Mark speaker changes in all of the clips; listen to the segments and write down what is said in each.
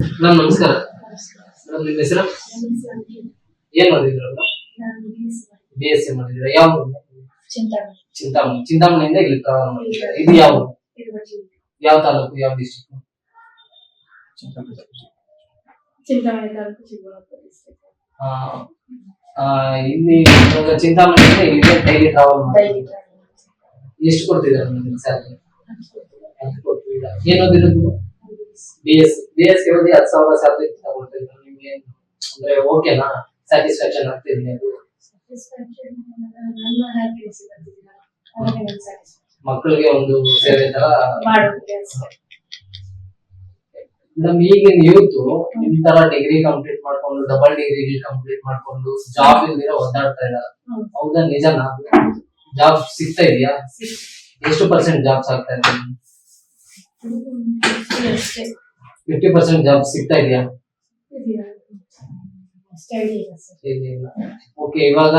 Speaker 1: Madam ನಮಸ್ಕಾರ. Madam ನಿಮ್ಮ ಹೆಸರು? ಏನ್ ಓದಿದ್ರಲ್ಲ ಬಿ ಎಸ್ ಸಿ ಮಾಡಿದ್ರ ಯಾವ?
Speaker 2: ಚಿಂತಾಮಣಿ
Speaker 1: ಚಿಂತಾಮಣಿ. ಚಿಂತಾಮಣಿಯಿಂದ ಇಲ್ಲಿ ಪ್ರಾರಂಭ ಮಾಡಿದ್ದೀರಾ. ಇದು ಯಾವ ಯಾವ ತಾಲೂಕು ಯಾವ ಡಿಸ್ಟ್ರಿಕ್ಟ್ ಇಲ್ಲಿ ಚಿಂತಾಮಣಿಯಿಂದ ಇಲ್ಲಿಗೆ ಡೈಲಿ ಟ್ರಾವೆಲ್ ಮಾಡಿ ಎಷ್ಟು ಕೊಡ್ತಿದ್ದಾರೆ ನಿಮ್ಗೆ ಸ್ಯಾಲರಿ ಕೊಡ್ತಿದ್ದೀರಾ ಓದಿರೋದು? B S B S C ಹತ್ತು ಸಾವಿರ ಸ್ಯಾಲರಿ ನಿಮಗೆ ನಿಮ್ಗೆ? ಅಂದ್ರೆ ಓಕೆನಾ ಸ್ಯಾಟಿಸ್ಫ್ಯಾಕ್ಷನ್ ಆಗ್ತಿದೆ ಅದು ಮಕ್ಕಳಿಗೆ ಒಂದು ಸೇವೆ ತರ ನಮ್ ಈಗಿನ ಯೂತ್ ನಿಮ್ ತರ ಡಿಗ್ರಿ ಕಂಪ್ಲೀಟ್ ಮಾಡ್ಕೊಂಡು ಡಬಲ್ ಡಿಗ್ರಿ ಕಂಪ್ಲೀಟ್ ಮಾಡ್ಕೊಂಡು ಜಾಬ್ ಇಲ್ದಿರ ಒದ್ದಾಡ್ತಾ
Speaker 2: ಇಲ್ಲ.
Speaker 1: ಹೌದಾ. ನಿಜನಾ? ಜಾಬ್ ಸಿಗ್ತಾ ಇದೆಯಾ? ಎಷ್ಟು ಪರ್ಸೆಂಟ್ ಜಾಬ್ಸ್ ಆಗ್ತಾ ಇದೆ? ಫಿಫ್ಟಿ ಪರ್ಸೆಂಟ್ ಜಾಬ್ ಸಿಗ್ತಾ ಇದೆಯಾ? ಓಕೆ ಇವಾಗ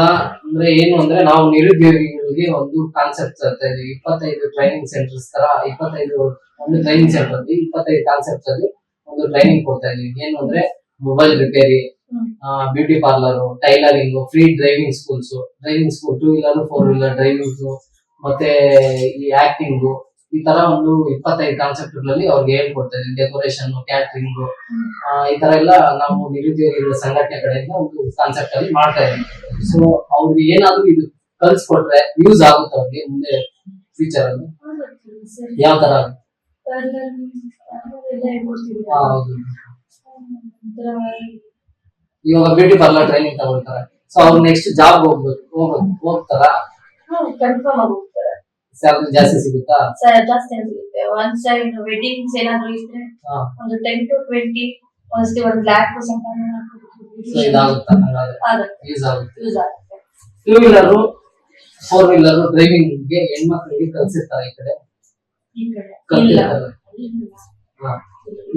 Speaker 1: ಅಂದ್ರೆ ಏನು ಅಂದ್ರೆ ನಾವು ನಿರುದ್ಯೋಗಿಗಳಿಗೆ ಒಂದು ಕಾನ್ಸೆಪ್ಟ್ ಹೇಳ್ತಾ ಇದೀವಿ ಇಪ್ಪತ್ತೈದು ಟ್ರೈನಿಂಗ್ ಸೆಂಟರ್ಸ್ ತರ ಇಪ್ಪತ್ತೈದು ಒಂದು ಟ್ರೈನಿಂಗ್ ಸೆಂಟರ್ ಅಲ್ಲಿ ಇಪ್ಪತ್ತೈದು ಕಾನ್ಸೆಪ್ಟ್ಸ್ ಅಲ್ಲಿ ಒಂದು ಟ್ರೈನಿಂಗ್ ಕೊಡ್ತಾ ಇದೀವಿ ಏನು ಅಂದ್ರೆ mobile repair beauty parlour tailoring free driving schools driving school two wheeler four wheeler driving ಮತ್ತೆ ಈ ಆಕ್ಟಿಂಗ್ ಈ ತರ ಒಂದು ಇಪ್ಪತ್ತೈದು ಕಾನ್ಸೆಪ್ಟ್ಗಳಲ್ಲಿ ಅವ್ರಿಗೆ ಹೇಳ್ಕೊಡ್ತಾ ಇದೀವಿ ಡೆಕೋರೇಷನ್ ಕ್ಯಾಟ್ರಿಂಗ್ ಈ ತರ ಎಲ್ಲ ನಾವು ನಿರುದ್ಯೋಗಿಗಳ ಸಂಘಟನೆ ಕಡೆಯಿಂದ ಒಂದು ಕಾನ್ಸೆಪ್ಟ್ ಅಲ್ಲಿ ಮಾಡ್ತಾ ಇದ್ದೀವಿ. ಸೊ ಅವ್ರಿಗೆ ಏನಾದ್ರು ಇದು ಕಲ್ಸ್ಕೊಟ್ರೆ ಯೂಸ್ ಆಗುತ್ತೆ ಅವ್ರಿಗೆ ಮುಂದೆ ಫ್ಯೂಚರ್ ಅಲ್ಲಿ. ಯಾವ ತರ? ಇವಾಗ ಬ್ಯೂಟಿ ಪಾರ್ಲರ್ ಟ್ರೈನಿಂಗ್ ತಗೊಳ್ತಾರೆ. ಸೊ ಅವ್ರು ನೆಕ್ಸ್ಟ್ ಜಾಬ್ ಹೋಗ್ಬೇಕು ಹೋಗ್ತಾರ?
Speaker 2: ಕನ್ಫರ್ಮ್
Speaker 1: ಸ್ಯಾಲರಿ ಜಾಸ್ತಿ ಸಿಗುತ್ತಾ?
Speaker 2: ಸರ್ ಜಾಸ್ತಿ ಸಿಗುತ್ತೆ? ಒಂದ್ ಸೈಡ್ ವೆಡ್ಡಿಂಗ್ಸ್ ಏನಾದ್ರು ಇದ್ರೆ
Speaker 1: ಹಾ.
Speaker 2: ಒಂದು ಟೆನ್ ಟು ಟ್ವೆಂಟಿ ಒಂದ್ಸತಿ ಒಂದ್ ಲ್ಯಾಕ್ ಸಂಪಾದನೆ
Speaker 1: ಸೊ ಇದಾಗುತ್ತಾ? ಹಂಗಾದ್ರೆ
Speaker 2: ಆಗುತ್ತೆ.
Speaker 1: ಯೂಸ್ ಆಗುತ್ತೆ.
Speaker 2: ಯೂಸ್ ಆಗುತ್ತೆ.
Speaker 1: ಟೂ ವೀಲರ್ ಫೋರ್ ವೀಲರ್ ಡ್ರೈವಿಂಗ್ಗೆ ಹೆಣ್ಮಕ್ಳಿಗೆ ಕಲ್ಸಿರ್ತಾರೆ ಈ ಕಡೆ.
Speaker 2: ಈ ಕಡೆ. ಇಲ್ಲ.
Speaker 1: ಕಲ್ತಿರ್ತಾರೆ ಹಾ.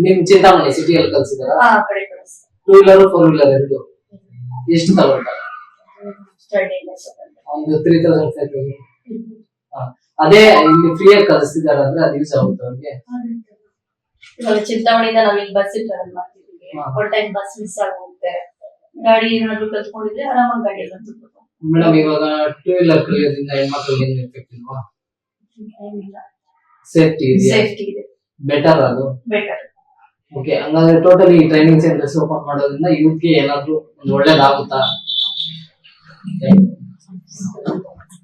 Speaker 1: ನಿಮ್ ಚಿಂತಾಮಣಿ ಸಿಟಿಯಲ್ಲಿ ಕಲ್ಸಿದಾರ
Speaker 2: ಆ ಕಡೆ ಕಳಿಸ್ತಾರೆ
Speaker 1: ಟೂ ವೀಲರ್ ಫೋರ್ ವೀಲರ್ ಎರಡು. ಎಷ್ಟು ತಗೊಳ್ತಾರೆ?
Speaker 2: ಸ್ಟಡಿ ಇಲ್ಲ
Speaker 1: ಒಂದು ತ್ರೀ ತೌಸಂಡ್ ಫೈವ್ ತೌಸಂಡ್ ಅದೇ ಇಲ್ಲಿ ಫ್ರೀಯಾಗಿ ಕಲಿಸ್ತಿದ್ದಾರೆ ಅಂದ್ರೆ ಅದು ಯೂಸ್ ಆಗುತ್ತೆ ಅವ್ರಿಗೆ.
Speaker 2: ಇವಾಗ ಚಿಂತಾಮಣಿಯಿಂದ ನಾವ್ ಇಲ್ಲಿ ಬಸ್ ಟ್ರಾವೆಲ್ ಮಾಡ್ತಿದೀವಿ. ಒನ್ ಟೈಮ್ ಬಸ್ ಮಿಸ್ ಆಗುತ್ತೆ ಗಾಡಿ ಏನಾದ್ರು ಕಲ್ತ್ಕೊಂಡಿದ್ರೆ ಆರಾಮಾಗಿ ಗಾಡಿ ಎಲ್ಲ
Speaker 1: ಮೇಡಮ್ ಇವಾಗ ಟೂ ವೀಲರ್ ಕಲಿಯೋದ್ರಿಂದ ಹೆಣ್ಮಕ್ಳಿಗೆ ಏನು ಎಫೆಕ್ಟ್ ಇಲ್ವಾ? ಸೇಫ್ಟಿ
Speaker 2: ಸೇಫ್ಟಿ ಇದೆ.
Speaker 1: ಬೆಟರ್ ಅದು?
Speaker 2: ಬೆಟರ್
Speaker 1: ಓಕೆ ಹಂಗಾದ್ರೆ ಟೋಟಲಿ ಟ್ರೈನಿಂಗ್ ಸೆಂಟರ್ಸ್ ಓಪನ್ ಮಾಡೋದ್ರಿಂದ ಯೂತ್ಗೆ ಏನಾದ್ರು ಒಂದು ಒಳ್ಳೇದಾಗುತ್ತಾ